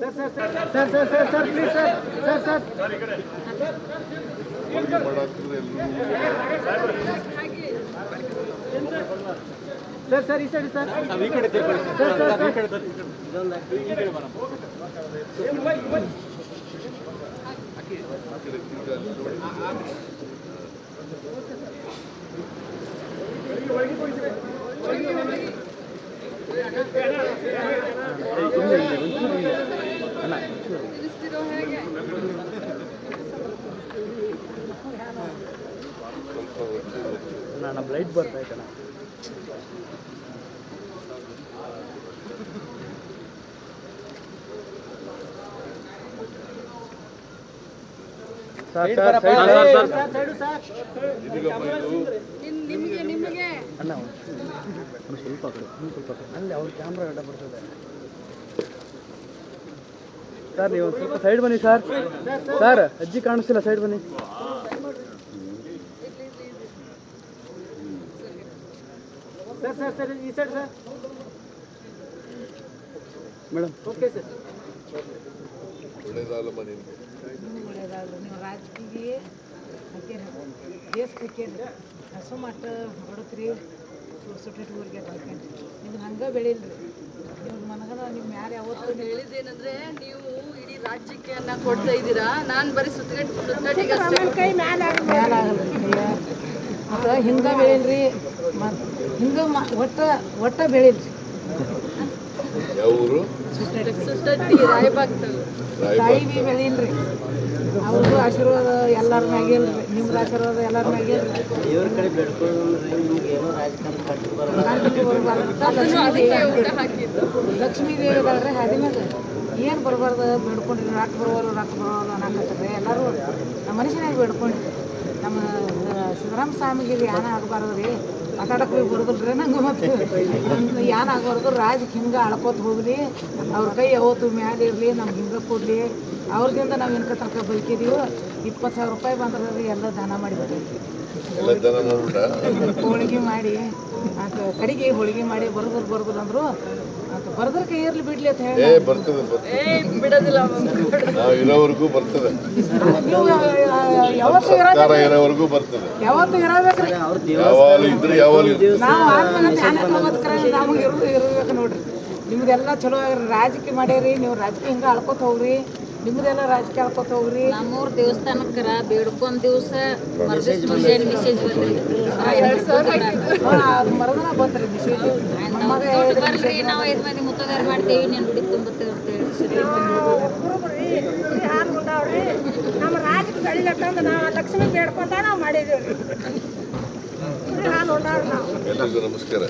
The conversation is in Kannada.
Sir sir sir sir please sir sir sir sir sir ಈ side sir sir sir sir ನಮ್ಮ ಲೈಟ್ ಬರ್ತಾ ಐತಣ್ಣ sir sir side sir side sir ನಿಮ್- ನಿಮ್ಗೆ ನಿಮಗೆ ಅಣ್ಣ ಒಂದು ಸ್ವಲ್ಪ ಕಡೆ ಒಂದು ಸ್ವಲ್ಪ ಕಡೆ. ಅಲ್ಲಿ ಅವ್ರ ಕ್ಯಾಮ್ರಾ ಗಡ್ಡ ಬರ್ತದೆ ಸರ್ ನೀವು ಸ್ವಲ್ಪ ಸೈಡ್ ಬನ್ನಿ ಸರ್. ಸರ್ ಅಜ್ಜಿ ಕಾಣಿಸ್ತಿಲ್ಲ ಸೈಡ್ ಬನ್ನಿ. ಸರ್ ಸರ್ ಸರ್ ಈ side sir. Madam. Okay sir ಒಳ್ಳೇದಾಗಲ್ಲಮ್ಮ ನಿನ್ಗೆ ಒಳ್ಳೇದಾಗಲ್ಲ. ನೀವು ರಾಜಕೀಯ ಹಾಕೇರಿ ದೇಶಕ್ಕೆ ಹಸು ಮಟ್ಟ ಹಾಕೇರಿ ನಿಮ್ಗೆ ಹಂಗೆ ಬೆಳಿಲ್ರಿ. ನಿಮ್ಗೆ ಮನಗನ ನಿಮ್ಮ ಯಾರು ಯಾವತ್ತು ಹೇಳಿದ್ದೇನಂದ್ರೆ ನೀವು ಇಡೀ ರಾಜ್ಯಕ್ಕೆ ಅನ್ನ ಕೊಡ್ತಾ ಇದ್ದೀರಾ? ನಾನು ಬರೀ ಸುತ್ತಗಟ್ಟಿ ಸುತ್ತಗಟ್ಟಿಗೆ ಅಷ್ಟೇ. ಕೈ ಮ್ಯಾಲೆ ಆಗಲ್ರಿ ಕೈಯ ಮತ್ತು ಹಿಂಗೆ ಬೆಳಿಲ್ರಿ. ಮತ್ತು ಹಿಂಗೆ ಮ ಒಟ್ಟ ಒಟ್ಟ ಬೆಳಿಲ್ರಿ. ಯಾವ ಊರು ಅವ್ರದ್ದು ಆಶೀರ್ವಾದ ಎಲ್ಲರ ಮ್ಯಾಗಿಲ್ರಿ ನಿಮ್ದು ಆಶೀರ್ವಾದ ಎಲ್ಲರ ಮ್ಯಾಗಿಲ್ರಿ ಇವ್ರ ಕಡೆ ಲಕ್ಷ್ಮೀ ದೇವಿ ಇದಾಳ್ರಿ ಹಾದಿ ಮ್ಯಾಗ ಏನು ಬರಬಾರ್ದು ಬೇಡ್ಕೊಂಡ್ರಿ ರೊಕ್ಕ ಬರೋರು ರೊಕ್ಕ ಬರೋರು ಅನ್ನಕತ್ತಾರೆ ಎಲ್ಲರೂ. ನಮ್ಮ ಮನುಷ್ಯನಾಗಿ ಬೇಡ್ಕೊಂಡ್ರಿ. ನಮ್ಮ ಸಿದ್ದರಾಮ ಸ್ವಾಮಿಗೆ ಯಾನ ಆಗಬಾರ್ದು ರೀ. ಮಾತಾಡಕ್ಕೆ ಹೋಗಿ ಬರೋದಿಲ್ಲ ರೀ ನಂಗೆ ಮತ್ತೆ. ಯಾನ ಆಗಬಾರ್ದು ರಾಜಕ್ಕೆ ಹಿಂಗೆ ಅಳ್ಕೋತ ಹೋಗ್ಲಿ. ಅವ್ರ ಕೈ ಯಾವತ್ತು ಮ್ಯಾಲೆ ಇರಲಿ, ನಮ್ಗೆ ಹಿಂಗೆ ಕೊಡಲಿ. ಅವ್ರದಿಂದ ನಾವು ಏನಕ್ಕೆ ತನಕ ಬೈಕಿದೀವೋ ಇಪ್ಪತ್ತು ಸಾವಿರ ರೂಪಾಯಿ ಬಂದ್ರೆ ರೀ ಎಲ್ಲ ದಾನ ಮಾಡಿ ಹೋಳಿಗೆ ಮಾಡಿ ಅಂತ ಕಡಿಗೆ ಹೋಳಿಗೆ ಮಾಡಿ ಬರ್ದ್ರ ಬರ್ದ್ರ ಅಂದ್ರು ಅಂತ ಬರ್ದ್ರ ಕೈ ಇರ್ಲಿ ಬಿಡ್ಲಿ ಅಂತ ಹೇಳಿ ಏ ಬರ್ತದೆ ಬರ್ತದೆ. ಏ ಬಿಡೋದಿಲ್ಲ ನಾವು ಇರೋವರೆಗೂ ಬರ್ತದೆ. ನೀವು ಯಾವತ್ತು ಇರೋ ಇರೋವರೆಗೂ ಬರ್ತದೆ. ಯಾವತ್ತು ಇರಬೇಕ್ರಿ ಯಾವಾಗಲೂ ಇದ್ರೆ ಯಾವಾಗಲೂ ನಾವು ಆದ್ಮೇಲೆ ನಮಗೆ ಇರೋದು ಇರ್ಬೇಕು ನೋಡ್ರಿ. ನಿಮ್ದೆಲ್ಲ ಚಲೋ ಆಗ್ರಿ ರಾಜಕೀಯ ಮಾಡ್ಯಾರಿ ನೀವು ರಾಜಕೀಯ ಹಿಂಗೆ ಅಳ್ಕೊತ ಹೋಗ್ರಿ. ನಿಮ್ದೆಲ್ಲ ರಾಜಕೀಯ ಅಳ್ಕೊತ ಹೋಗ್ರಿ ನಮ್ಮೂರ್ ದೇವಸ್ಥಾನಕ್ಕರ ಬೇಡ್ಕೊಂಡ್ ದಿವಸ ಮರ್ದಿಸ್ ಮುಂಜಾನೆ ಮೆಸೇಜ್ ಬಂದ್ರಿ ಮರದನ ಬಂತ್ರಿ ಮೆಸೇಜ್ ಬರ್ರಿ ನಾವು ಐದು ಮಂದಿ ಮುತ್ತಗಾರ ಮಾಡ್ತೇವಿ ನೀನು ಬಿಡಿ ತುಂಬತ್ತೇವೆ ಅಂತ ಹೇಳಿ ನಮ್ಮ ರಾಜಕ್ಕೆ ಬೆಳಿಲಕ್ಕಂದು ನಾವು ಲಕ್ಷ್ಮಿ ಬೇಡ್ಕೊಂತ ನಾವು ಮಾಡಿದೀವಿ ರೀ ಹಾಲು ಉಂಡವ್ರಿ ನಾವು? ಎಲ್ರಿಗೂ ನಮಸ್ಕಾರ.